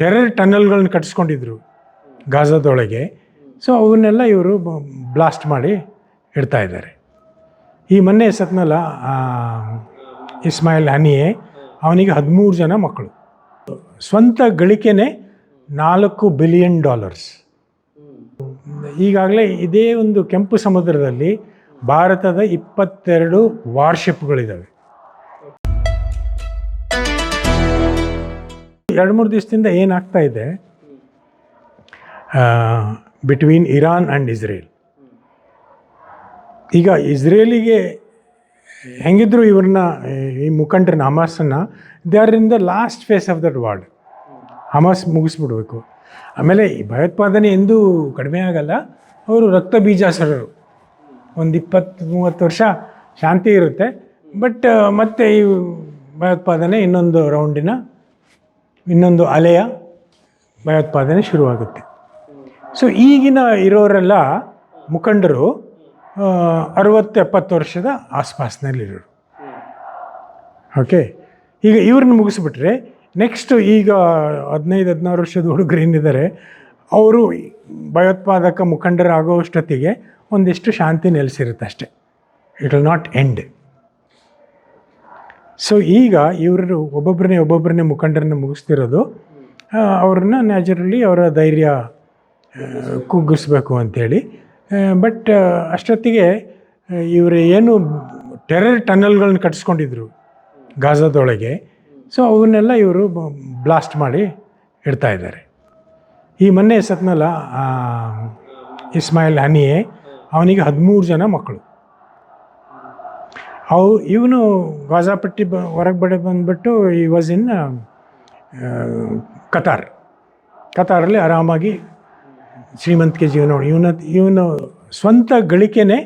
Terror ಟನಲ್ಗಳನ್ನ ಕಟ್ಟಿಸ್ಕೊಂಡಿದ್ರು ಗಾಜದೊಳಗೆ. So ಅವನ್ನೆಲ್ಲ ಇವರು blast ಮಾಡಿ ಇಡ್ತಾ ಇದ್ದಾರೆ. ಈ ಮೊನ್ನೆ ಸತ್ನಲ್ಲ ಇಸ್ಮಾಯಿಲ್ ಹನಿಯೆ, ಅವನಿಗೆ ಹದಿಮೂರು ಜನ ಮಕ್ಕಳು. ಸ್ವಂತ ಗಳಿಕೆನೇ ನಾಲ್ಕು ಬಿಲಿಯನ್ ಡಾಲರ್ಸ್. ಈಗಾಗಲೇ ಇದೇ ಒಂದು ಕೆಂಪು ಸಮುದ್ರದಲ್ಲಿ ಭಾರತದ ಇಪ್ಪತ್ತೆರಡು ವಾರ್ಶಿಪ್ಗಳಿದ್ದಾವೆ ಎರಡು ಮೂರು ದಿವಸದಿಂದ ಏನಾಗ್ತಾ ಇದೆ? ಬಿಟ್ವೀನ್ ಇರಾನ್ ಆ್ಯಂಡ್ ಇಸ್ರೇಲ್ ಈಗ ಇಸ್ರೇಲಿಗೆ ಹೆಂಗಿದ್ರು ಇವ್ರನ್ನ, ಈ ಮುಖಂಡರನ್ನ ಹಮಾಸನ್ನು they are in the last phase of that war Hamas ಮುಗಿಸ್ಬಿಡ್ಬೇಕು. ಆಮೇಲೆ ಈ ಭಯೋತ್ಪಾದನೆ ಎಂದೂ ಕಡಿಮೆ ಆಗಲ್ಲ. ಅವರು ರಕ್ತ ಬೀಜಾಸರರು. ಒಂದು ಇಪ್ಪತ್ತು ಮೂವತ್ತು ವರ್ಷ ಶಾಂತಿ ಇರುತ್ತೆ. ಬಟ್ ಮತ್ತೆ ಈ ಭಯೋತ್ಪಾದನೆ ಇನ್ನೊಂದು ರೌಂಡಿನ ಇನ್ನೊಂದು ಅಲೆಯ ಭಯೋತ್ಪಾದನೆ ಶುರುವಾಗುತ್ತೆ. ಸೊ ಈಗಿನ ಇರೋರೆಲ್ಲ ಮುಖಂಡರು ಅರುವತ್ತು ಎಪ್ಪತ್ತು ವರ್ಷದ ಆಸ್ಪಾಸ್ನಲ್ಲಿರೋರು ಓಕೆ ಈಗ ಇವ್ರನ್ನ ಮುಗಿಸ್ಬಿಟ್ರೆ ನೆಕ್ಸ್ಟ್ ಈಗ ಹದಿನೈದು, ಹದಿನಾರು ವರ್ಷದ ಹುಡುಗರು ಏನಿದ್ದಾರೆ, ಅವರು ಭಯೋತ್ಪಾದಕ ಮುಖಂಡರಾಗೋಷ್ಟೊತ್ತಿಗೆ ಒಂದಿಷ್ಟು ಶಾಂತಿ ನೆಲೆಸಿರುತ್ತೆ ಅಷ್ಟೆ it will not end so ಈಗ ಇವರು ಒಬ್ಬೊಬ್ಬರನ್ನೇ ಒಬ್ಬೊಬ್ಬರನ್ನೇ ಮುಖಂಡರನ್ನ ಮುಗಿಸ್ತಿರೋದು ಅವ್ರನ್ನ ನ್ಯಾಚುರಲಿ ಅವರ ಧೈರ್ಯ ಕುಗ್ಗಿಸ್ಬೇಕು ಅಂಥೇಳಿ ಬಟ್ ಅಷ್ಟೊತ್ತಿಗೆ ಇವರು ಏನು ಟೆರರ್ ಟನಲ್ಗಳನ್ನ ಕಟ್ಟಿಸ್ಕೊಂಡಿದ್ರು ಗಾಜದೊಳಗೆ. ಸೊ ಅವನ್ನೆಲ್ಲ ಇವರು ಬ್ಲಾಸ್ಟ್ ಮಾಡಿ ಇಡ್ತಾ ಇದ್ದಾರೆ. ಈ ಮೊನ್ನೆ ಸತ್ನಲ್ಲ ಇಸ್ಮಾಯಿಲ್ ಹನಿಯೇ, ಅವನಿಗೆ ಹದಿಮೂರು ಜನ ಮಕ್ಕಳು. ಅವು ಇವನು ಗಾಜಾಪಟ್ಟಿ ಬ, ಹೊರಗೆ ಬಡೆ ಬಂದುಬಿಟ್ಟು ಈ ವಾಸ್ ಇನ್ ಕತಾರ್ ಕತಾರಲ್ಲಿ ಆರಾಮಾಗಿ ಶ್ರೀಮಂತಿಕೆ ಜೀವನ ಇವನ, ಇವನು ಸ್ವಂತ ಗಳಿಕೆನೆ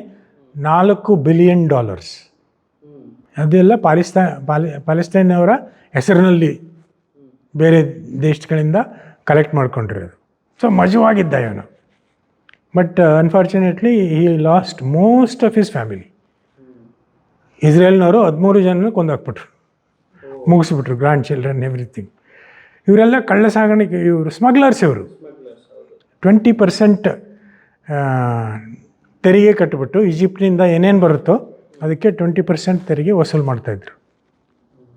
ನಾಲ್ಕು ಬಿಲಿಯನ್ ಡಾಲರ್ಸ್ ಅದೆಲ್ಲ ಪಾಲಿಸ್ತಾ, ಪಾಲಿ ಅವರ ಹೆಸರಿನಲ್ಲಿ ಬೇರೆ ದೇಶಗಳಿಂದ ಕಲೆಕ್ಟ್ ಮಾಡ್ಕೊಂಡಿರೋದು. ಸೊ ಮಜವಾಗಿದ್ದ ಇವನು. ಬಟ್ ಅನ್ಫಾರ್ಚುನೇಟ್ಲಿ ಈ lost most of his family ಇಸ್ರೇಲ್ನವರು ಹದಿಮೂರು ಜನ ಕೊಂದಾಕ್ಬಿಟ್ರು. ಮುಗಿಸ್ಬಿಟ್ರು ಗ್ರ್ಯಾಂಡ್ ಚಿಲ್ಡ್ರನ್ ಎವ್ರಿಥಿಂಗ್ ಇವರೆಲ್ಲ ಕಳ್ಳ ಸಾಗಾಣಿಕೆ, ಇವರು ಸ್ಮಗ್ಲರ್ಸ್ ಇವರು. ಟ್ವೆಂಟಿ ಪರ್ಸೆಂಟ್ ತೆರಿಗೆ ಕಟ್ಟಿಬಿಟ್ಟು ಈಜಿಪ್ಟ್ನಿಂದ ಏನೇನು ಬರುತ್ತೋ ಅದಕ್ಕೆ ಟ್ವೆಂಟಿ ಪರ್ಸೆಂಟ್ ತೆರಿಗೆ ವಸೂಲು ಮಾಡ್ತಾಯಿದ್ರು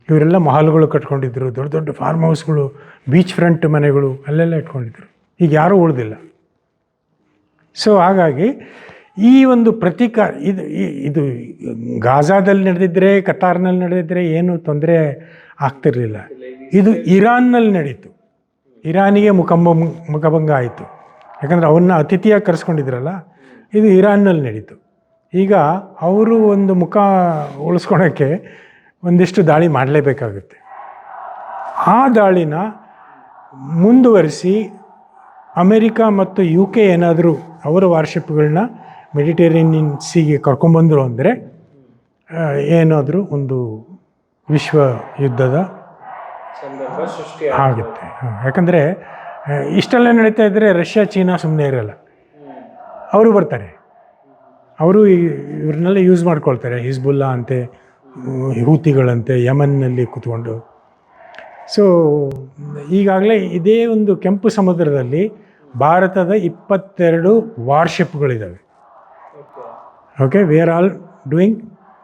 ಇವರೆಲ್ಲ ಮಹಲ್ಗಳು ಕಟ್ಕೊಂಡಿದ್ರು, ದೊಡ್ಡ ದೊಡ್ಡ ಫಾರ್ಮ್ ಹೌಸ್ಗಳು ಬೀಚ್ ಫ್ರಂಟ್ ಮನೆಗಳು, ಅಲ್ಲೆಲ್ಲ ಇಟ್ಕೊಂಡಿದ್ರು. ಈಗ ಯಾರೂ ಉಳಿದಿಲ್ಲ. ಸೊ ಹಾಗಾಗಿ ಈ ಒಂದು ಪ್ರತೀಕಾರ, ಇದು ಇದು ಗಾಜಾದಲ್ಲಿ ನಡೆದಿದ್ದರೆ ಕತಾರ್ನಲ್ಲಿ ನಡೆದಿದ್ದರೆ ಏನು ತೊಂದರೆ ಆಗ್ತಿರಲಿಲ್ಲ. ಇದು ಇರಾನ್ನಲ್ಲಿ ನಡೀತು. ಇರಾನಿಗೆ ಮುಖಂಬ, ಮುಖಭಂಗ ಆಯಿತು. ಯಾಕಂದರೆ ಅವನ್ನ ಅತಿಥಿಯಾಗಿ ಕರೆಸ್ಕೊಂಡಿದ್ರಲ್ಲ, ಇದು ಇರಾನ್ನಲ್ಲಿ ನಡೀತು. ಈಗ ಅವರು ಒಂದು ಮುಖ ಉಳಿಸ್ಕೊಳಕ್ಕೆ ಒಂದಿಷ್ಟು ದಾಳಿ ಮಾಡಲೇಬೇಕಾಗುತ್ತೆ. ಆ ದಾಳಿನ ಮುಂದುವರಿಸಿ ಅಮೇರಿಕಾ ಮತ್ತು ಯು ಕೆ ಏನಾದರೂ ಅವರ ವಾರ್ಶಿಪ್ಗಳನ್ನ ಮೆಡಿಟೇರಿಯನ್ ಸೀಗೆ ಕರ್ಕೊಂಬಂದರು ಅಂದರೆ ಏನಾದರೂ ಒಂದು ವಿಶ್ವ ಯುದ್ಧದ ಆಗುತ್ತೆ. ಹಾಂ ಯಾಕಂದರೆ ಇಷ್ಟೆಲ್ಲ ನಡೀತಾ ಇದ್ದರೆ ರಷ್ಯಾ ಚೀನಾ ಸುಮ್ಮನೆ ಇರಲ್ಲ. ಅವರು ಬರ್ತಾರೆ. ಅವರು ಇವ್ರನ್ನೆಲ್ಲ ಯೂಸ್ ಮಾಡ್ಕೊಳ್ತಾರೆ. ಹಿಜ್ಬುಲ್ಲಾ ಅಂತೆ ಹೂತಿಗಳಂತೆ ಯಮನ್ನಲ್ಲಿ ಕೂತ್ಕೊಂಡು. ಸೊ ಈಗಾಗಲೇ ಇದೇ ಒಂದು ಕೆಂಪು ಸಮುದ್ರದಲ್ಲಿ ಭಾರತದ ಇಪ್ಪತ್ತೆರಡು ವಾರ್ಶಿಪ್ಗಳಿದ್ದಾವೆ okay we are all doing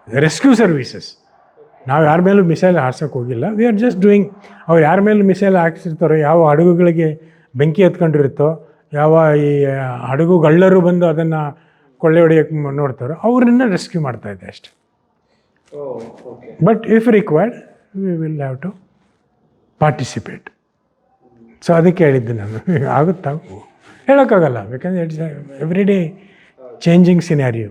rescue services ನಾವು ಯಾರ ಮೇಲೂ ಮಿಸೈಲ್ ಹಾರ್ಸೋಕೆ ಹೋಗಿಲ್ಲ. ವಿ ಆರ್ ಜಸ್ಟ್ ಡೂಯಿಂಗ್ ಅವ್ರು ಯಾರ ಮೇಲೂ ಮಿಸೈಲ್ ಹಾಕ್ಸಿರ್ತಾರೋ ಯಾವ ಹಡಗುಗಳಿಗೆ ಬೆಂಕಿ ಎತ್ಕೊಂಡಿರುತ್ತೋ ಯಾವ ಈ ಹಡಗುಗಳ್ಳರು ಬಂದು ಅದನ್ನು ಕೊಳ್ಳೆ ಹೊಡೆಯೋಕ್ಕೆ ನೋಡ್ತಾರೋ ಅವ್ರನ್ನ ರೆಸ್ಕ್ಯೂ ಮಾಡ್ತಾ ಇದ್ದೆ ಅಷ್ಟೆ. But if required we will have to participate so ಅದಕ್ಕೆ ಹೇಳಿದ್ದು ನಾನು. ಆಗುತ್ತಾ? ಹೇಳೋಕ್ಕಾಗಲ್ಲ. Because it's every day changing scenario